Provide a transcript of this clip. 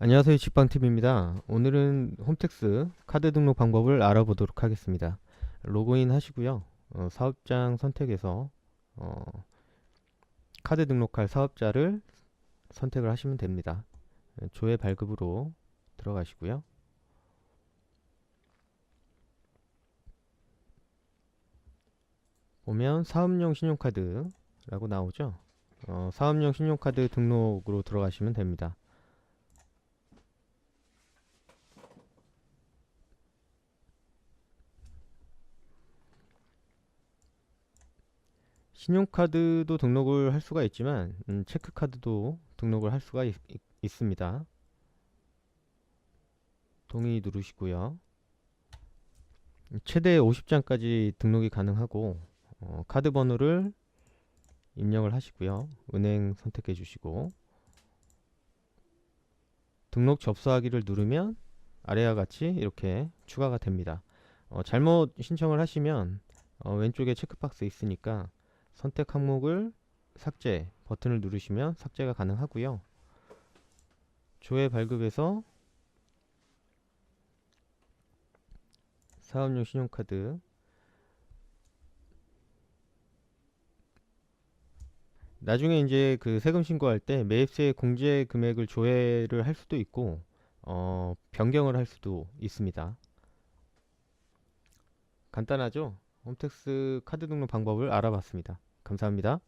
안녕하세요 직방TV입니다. 오늘은 홈택스 카드 등록 방법을 알아보도록 하겠습니다. 로그인 하시고요. 어, 사업장 선택에서 어, 카드 등록할 사업자를 선택을 하시면 됩니다. 네, 조회 발급으로 들어가시고요. 보면 사업용 신용카드라고 나오죠. 어, 사업용 신용카드 등록으로 들어가시면 됩니다. 신용카드도 등록을 할 수가 있지만 음, 체크카드도 등록을 할 수가 있, 습니다 동의 누르시고요. 최대 50장까지 등록이 가능하고 어, 카드 번호를 입력을 하시고요. 은행 선택해 주시고 등록 접수하기를 누르면 아래와 같이 이렇게 추가가 됩니다. 어, 잘못 신청을 하시면 어, 왼쪽에 체크박스 있으니까 선택 항목을 삭제 버튼을 누르시면 삭제가 가능하고요. 조회 발급에서 사업용 신용카드 나중에 이제 그 세금 신고할 때 매입세 공제 금액을 조회를 할 수도 있고 어, 변경을 할 수도 있습니다. 간단하죠? 홈택스 카드 등록 방법을 알아봤습니다. 감사합니다.